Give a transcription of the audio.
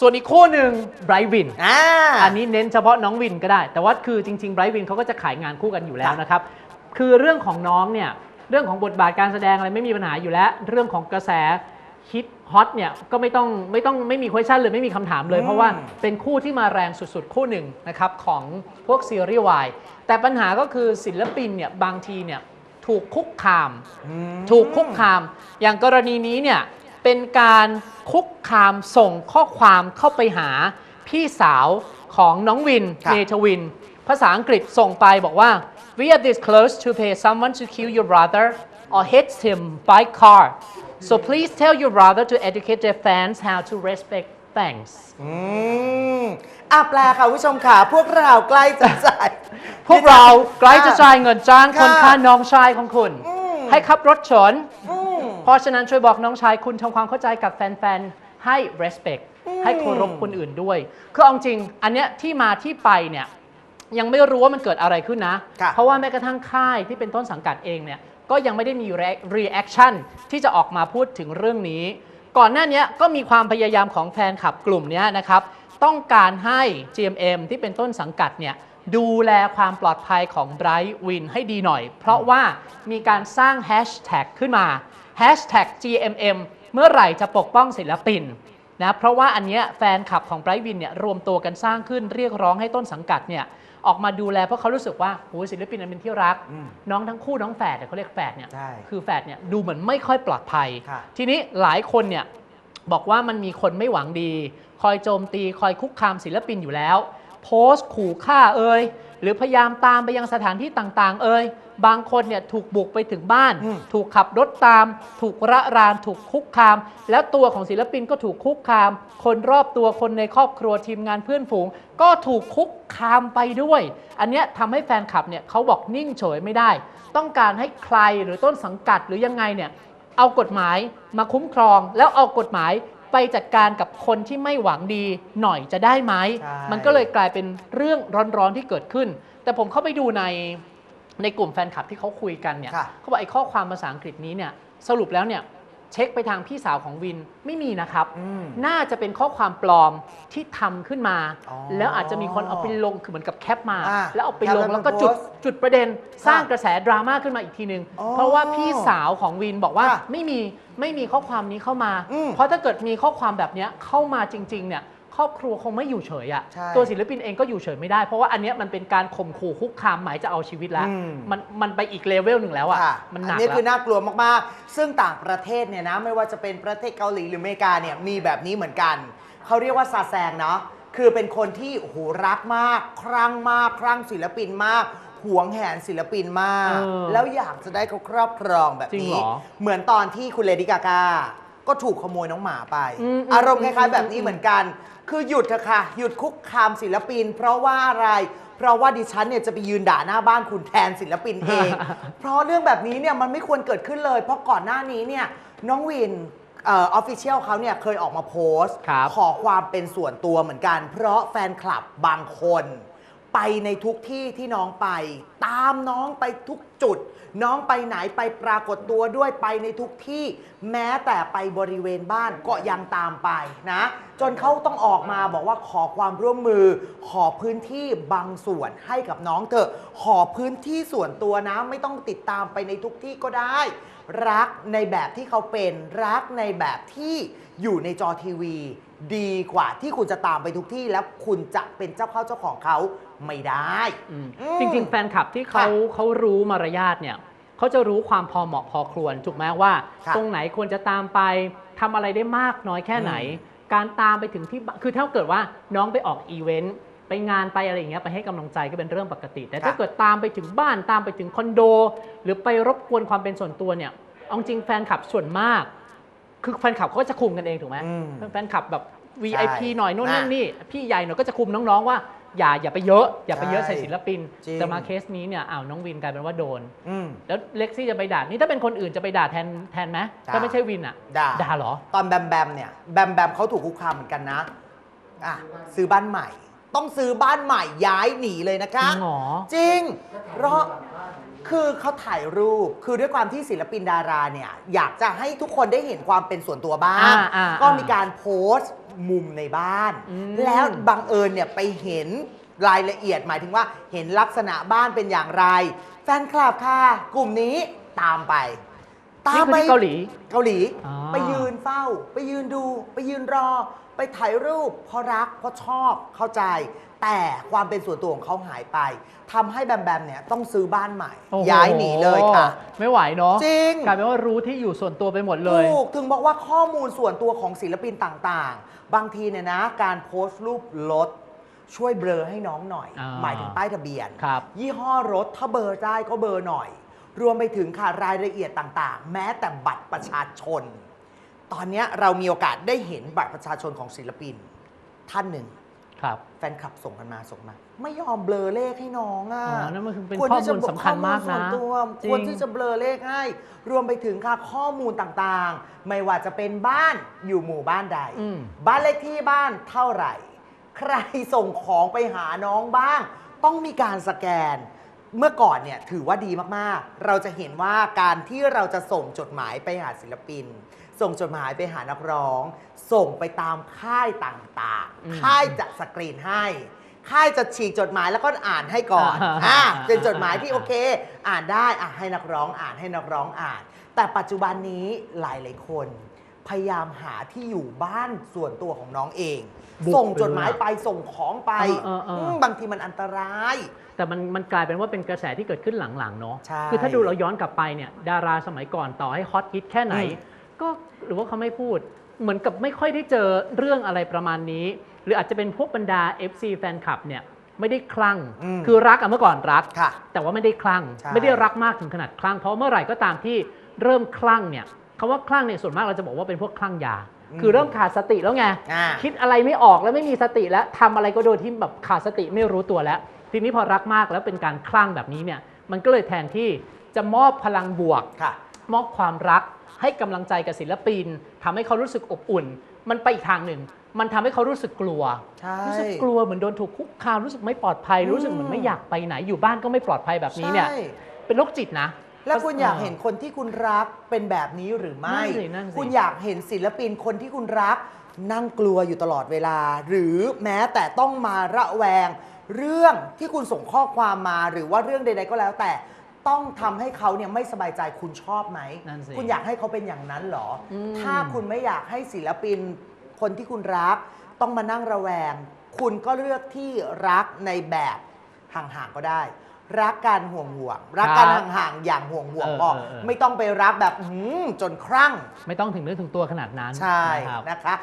ส่วนอีกคู่หนึ่งไบรท์วิน อ่า อันนี้เน้นเฉพาะน้องวินก็ได้ แต่ว่าคือจริงๆไบรท์วินเขาก็จะขายงานคู่กันอยู่แล้วค่ะนะครับ คือเรื่องของน้องเนี่ยเรื่องของบทบาทการแสดงอะไรไม่มีปัญหาอยู่แล้ว เรื่องของกระแสฮิตฮอตเนี่ยก็ไม่ต้องไม่ต้องไม่มี question เลยไม่มีคำถามเลยอืมเพราะว่าเป็นคู่ที่มาแรงสุดๆ คู่หนึ่งนะครับของพวกซีรีส์วายแต่ปัญหาก็คือศิลปินเนี่ยบางทีเนี่ยถูกคุกคามอืมถูกคุกคาม อย่างกรณีนี้เนี่ย เป็นการคุกคามส่งข้อความเข้าไปหาพี่สาวของน้องวินครับ เมทวิน ภาษาอังกฤษส่งไปบอกว่า we are this close to pay someone to kill your brother or hit him by car so please tell your brother to educate their fans how to respect thanks อืมอะแปลค่ะคุณผู้ชมค่ะ พวกเราใกล้จะจ่าย พวกเราใกล้จะจ่ายเงินจ้างคนค่ะฆ่าน้องชายของคุณอืมให้ขับรถชน อืมเพ ราะฉะนั้นช่วยบอกน้องชายคุณทำความเข้าใจกับแฟนๆ ให้ respect อืมให้เคารพคนอื่นด้วย คือเอาจริง อันเนี้ยที่มาที่ไปเนี่ยยังไม่รู้ว่ามันเกิดอะไรขึ้นนะ ค่ะ เพราะว่าแม้กระทั่งค่ายที่เป็นต้นสังกัดเองเนี่ยก็ยังไม่ได้มี re- reaction ที่จะออกมาพูดถึงเรื่องนี้ ก่อนหน้าเนี้ยก็มีความพยายามของแฟนคลับกลุ่มเนี้ยนะครับ ต้องการให้ GMM ที่เป็นต้นสังกัดเนี่ยดูแลความปลอดภัยของไบรท์วินให้ดีหน่อย เพราะว่ามีการสร้างแฮชแท็กขึ้นมา Hashtag GMM เมื่อไหร่จะปกป้องศิลปินนะเพราะว่าอันเนี้ยแฟนคลับของไบรท์วินเนี่ยรวมตัวกันสร้างขึ้นเรียกร้องให้ต้นสังกัดเนี่ยออกมาดูแลเพราะเขารู้สึกว่าโอ้ยศิลปินอันเป็นที่รัก อืมน้องทั้งคู่น้องแฝดเนี่ยเขาเรียกแฝดเนี่ยใช่คือแฝดเนี่ยดูเหมือนไม่ค่อยปลอดภัย ค่ะ ทีนี้หลายคนเนี่ยบอกว่ามันมีคนไม่หวังดี คอยโจมตีคอยคุกคามศิลปินอยู่แล้ว โพสต์ขู่ฆ่าเอ่ย หรือพยายามตามไปยังสถานที่ต่าง ๆ เอ่ยบางคนเนี่ยถูกบุกไปถึงบ้าน อืม ถูกขับรถตาม ถูกระราน ถูกคุกคาม แล้วตัวของศิลปินก็ถูกคุกคาม คนรอบตัวคนในครอบครัวทีมงานเพื่อนฝูง ก็ถูกคุกคามไปด้วย อันเนี้ยทำให้แฟนคลับเนี่ยเขาบอกนิ่งเฉยไม่ได้ ต้องการให้ใครหรือต้นสังกัดหรือยังไงเนี่ย เอากฎหมายมาคุ้มครองแล้วเอากฎหมาย ไปจัดการกับคนที่ไม่หวังดีหน่อยจะได้ไหม ใช่ มันก็เลยกลายเป็นเรื่องร้อนๆที่เกิดขึ้น แต่ผมเข้าไปดูในในกลุ่มแฟนคลับที่เขาคุยกันเนี่ย ค่ะ เขาบอกไอ้ข้อความภาษาอังกฤษนี้เนี่ยสรุปแล้วเนี่ย เช็คไปทางพี่สาวของวินไม่มีนะครับ อืม น่าจะเป็นข้อความปลอมที่ทำขึ้นมา อ๋อแล้วอาจจะมีคนเอาไปลงคือเหมือนกับแคปมา อ่าแล้วเอาไปแคปลงแล้วแล้วก็มาโพจุดสต์จุดประเด็นสร้างค่ะกระแสดราม่าขึ้นมาอีกทีนึง อ๋อเพราะว่าพี่สาวของวินบอกว่าค่ะไม่มีไม่มีข้อความนี้เข้ามา อืม เพราะถ้าเกิดมีข้อความแบบเนี้ยเข้ามาจริง ๆ เนี่ยค รอบครัวคงไม่อยู่เฉยอะใช่ตัวศิลปินเองก็อยู่เฉยไม่ได้ เพราะว่าอันเนี้ยมันเป็นการข่มขู่คุกคามหมายจะเอาชีวิตแล้ว อืม มันมันไปอีกเลเวลหนึ่งแล้วอะค่ะ มันหอันักนี้แล้วคือน่ากลัวมาก ๆ ซึ่งต่างประเทศเนี่ยนะ ไม่ว่าจะเป็นประเทศเกาหลีหรืออเมริกาเนี่ยมีแบบนี้เหมือนกัน เขาเรียกว่าซาแซงเนาะ คือเป็นคนที่โอ้โหรักมากครั่งมากครั่งศิลปินมาก หวงแหนศิลปินมาก เออแล้วอยากจะได้เขาครอบครองแบบจริงนี้ เหรอ เหมือนตอนที่คุณเลดี้กากา ก็ถูกขโมยน้องหมาไป อืมอืมอารมณ์คล้ายๆแบบนี้อืมเหมือนกัน คือหยุดเถอะค่ะ หยุดคุกคามศิลปิน เพราะว่าอะไร เพราะว่าดิฉันเนี่ยจะไปยืนด่าหน้าบ้านคุณแทนศิลปินเอง เพราะเรื่องแบบนี้เนี่ยมันไม่ควรเกิดขึ้นเลย เพราะก่อนหน้านี้เนี่ยน้องวินเออฟฟิเชียลเขาเนี่ยเคยออกมาโพสต์ ครับ ขอความเป็นส่วนตัวเหมือนกัน เพราะแฟนคลับบางคน ไปในทุกที่ที่น้องไป ตามน้องไปทุกจุด น้องไปไหนไปปรากฏตัวด้วยไปในทุกที่ แม้แต่ไปบริเวณบ้านก็ยังตามไปนะ จนเขาต้องออกมาบอกว่าขอความร่วมมือ ขอพื้นที่บางส่วนให้กับน้องเถอะ ขอพื้นที่ส่วนตัวนะ ไม่ต้องติดตามไปในทุกที่ก็ได้ รักในแบบที่เขาเป็น รักในแบบที่อยู่ในจอทีวี ดีกว่าที่คุณจะตามไปทุกที่แล้วคุณจะเป็นเจ้าเข้าเจ้าของเขาไม่ได้อืมอืมจริง ๆ แฟนคลับที่เขาค่ะเขารู้มารยาทเนี่ยเขาจะรู้ความพอเหมาะพอควรถูกไหมว่า ค่ะตรงไหนควรจะตามไปทำอะไรได้มากน้อยแค่ไหนอืการตามไปถึงที่บ้านคือถ้าเกิดว่าน้องไปออกอีเวนต์ไปงานไปอะไรอย่างเงี้ยไปให้กำลังใจก็เป็นเรื่องปกติ แต่ถ้าค่ะ เกิดตามไปถึงบ้านตามไปถึงคอนโด หรือไปรบกวนความเป็นส่วนตัวเนี่ยเอาจริงแฟนคลับส่วนมาก คือแฟนคลับเขาก็จะคุมกันเองถูกไหมอืมแฟนคลับแบบ VIP หน่อยนู่นน่ะนั่นนี่พี่ใหญ่หน่อยก็จะคุมน้องๆว่า อย่าอย่าไปเยอะ อย่าไปเยอะใช่ใส่ศิลปิน จริง แต่มาเคสนี้เนี่ยอ้าวน้องวินกลายเป็นว่าโดน อืม แล้วเล็กซี่จะไปด่านี่ถ้าเป็นคนอื่นจะไปด่าแทนแทนไหมด่า ถ้าไม่ใช่วินอะด่า ด่าเหรอ ตอนแบมแบมเนี่ย แบมแบมเขาถูกคุกคามเหมือนกันนะ อะ ซื้อบ้านใหม่ ต้องซื้อบ้านใหม่ย้ายหนีเลยนะคะ จริงเหรอ จริง เพราะคือเขาถ่ายรูป คือด้วยความที่ศิลปินดาราเนี่ย อยากจะให้ทุกคนได้เห็นความเป็นส่วนตัวบ้าง อ่าอ่าก็อ่ามีมีการโพสต์มุมในบ้าน อืม แล้วบังเอิญเนี่ยไปเห็นรายละเอียดหมายถึงว่าเห็นลักษณะบ้านเป็นอย่างไร แฟนคลับค่ะ กลุ่มนี้ตามไปตานี่มคือไปที่เกาหลี เกาหลี อ่า ไปยืนเฝ้า ไปยืนดู ไปยืนรอ ไปถ่ายรูปเพราะรักเพราะชอบเข้าใจ แต่ความเป็นส่วนตัวของเขาหายไปทำให้แบมแบมเนี่ยต้องซื้อบ้านใหม่ โอ้โย้ายหนีเลยค่ะ ไม่ไหวเนาะจริง กลายเป็นว่ารู้ที่อยู่ส่วนตัวไปหมดเลย ถูกถึงบอกว่าข้อมูลส่วนตัวของศิลปินต่างๆ บางทีเนี่ยนะ การโพสต์รูปรถช่วยเบลอให้น้องหน่อย อ่า หมายถึงป้ายทะเบียน ครับ ยี่ห้อรถถ้าเบลอได้ก็เบลอหน่อย รวมไปถึงค่ะรายละเอียดต่างๆ แม้แต่บัตรประชาชน ตอนเนี้ยเรามีโอกาสได้เห็นบัตรประชาชนของศิลปิน ท่านหนึ่ง ครับ แฟนคลับส่งกันมาส่งมา ไม่ยอมเบลอเลขให้น้องอะอ๋อนั่นมันคือเป็นควรที่จะข้อมูลสำคัญมากนะข้อลส่วนตัวจริง ควรที่จะเบลอเลขให้ รวมไปถึงค่ะข้อมูลต่างๆ ไม่ว่าจะเป็นบ้านอยู่หมู่บ้านใด อืม บ้านเลขที่บ้านเท่าไหร่ ใครส่งของไปหาน้องบ้าง ต้องมีการสแกน เมื่อก่อนเนี่ยถือว่าดีมากๆ เราจะเห็นว่าการที่เราจะส่งจดหมายไปหาศิลปิน ส่งจดหมายไปหานักร้อง ส่งไปตามค่ายต่างอืมๆ ค่ายจะสกรีนให้ ค่ายจะฉีกจดหมายแล้วก็อ่านให้ก่อนอ่าอ่าอ่าเป็นจดหมายที่โอเค อ่านได้อะให้นักร้องอ่านให้นักร้องอ่าน แต่ปัจจุบันนี้หลายหลายๆคน พยายามหาที่อยู่บ้านส่วนตัวของน้องเอง บุกส่งจดไปเลยหมายไปส่งของไปเออเออเอออื มบางทีมันอันตราย แต่มันมันกลายเป็นว่าเป็นกระแสที่เกิดขึ้นหลังๆเนาะใช่คือถ้าดูเราย้อนกลับไปเนี่ยดาราสมัยก่อนต่อให้ฮอตฮิตแค่ไหน อืม ก็หรือว่าเขาไม่พูด เหมือนกับไม่ค่อยได้เจอเรื่องอะไรประมาณนี้ หรืออาจจะเป็นพวกบรรดา FC แฟนคลับเนี่ยไม่ได้คลั่ง อืม คือรักอะเมื่อก่อนรัก ค่ะ แต่ว่าไม่ได้คลั่ง ใช่ ไม่ได้รักมากถึงขนาดคลั่ง เพราะเมื่อไหร่ก็ตามที่เริ่มคลั่งเนี่ย คำว่าคลั่งเนี่ยส่วนมากเราจะบอกว่าเป็นพวกคลั่งยา คือเริ่มขาดสติแล้วไง อ่า คิดอะไรไม่ออกแล้วไม่มีสติแล้วทำอะไรก็โดยที่แบบขาดสติไม่รู้ตัวแล้ว ทีนี้พอรักมากแล้วเป็นการคลั่งแบบนี้เนี่ยมันก็เลยแทนที่จะมอบพลังบวก ค่ะ มอบความรักให้กำลังใจกับศิลปินทำให้เขารู้สึกอบอุ่น มันไปอีกทางหนึ่ง มันทำให้เขารู้สึกกลัว ใช่รู้สึกกลัวเหมือนโดนถูกคุกคามรู้สึกไม่ปลอดภัย รู้สึกเหมือนไม่อยากไปไหนอยู่บ้านก็ไม่ปลอดภัยแบบนี้เนี่ย ใช่ เป็นโรคจิตนะ แล้วคุณอยากเห็นคนที่คุณรักเป็นแบบนี้หรือไม่ นั่นสินั่นสิ คุณอยากเห็นศิลปินคนที่คุณรัก นั่งกลัวอยู่ตลอดเวลา หรือแม้แต่ต้องมาระแวง เรื่องที่คุณส่งข้อความมาหรือว่าเรื่องใด ๆ ก็แล้ว แต่ต้องทำให้เขาเนี่ยไม่สบายใจคุณชอบไหม นั่นสิคุณอยากให้เขาเป็นอย่างนั้นเหรออม ถ้าคุณไม่อยากให้ศิลปินคนที่คุณรัก ต้องมานั่งระแวง คุณก็เลือกที่รักในแบบห่างๆก็ได้ รักการห่วงห่วงๆรักกันห่างๆอย่างห่วงห่วงเออๆบอกเออเออ ไม่ต้องไปรักแบบหืมจนครั่ง ไม่ต้องถึงเนื้อถึงตัวขนาดนั้นใช่นะครับ นะคะ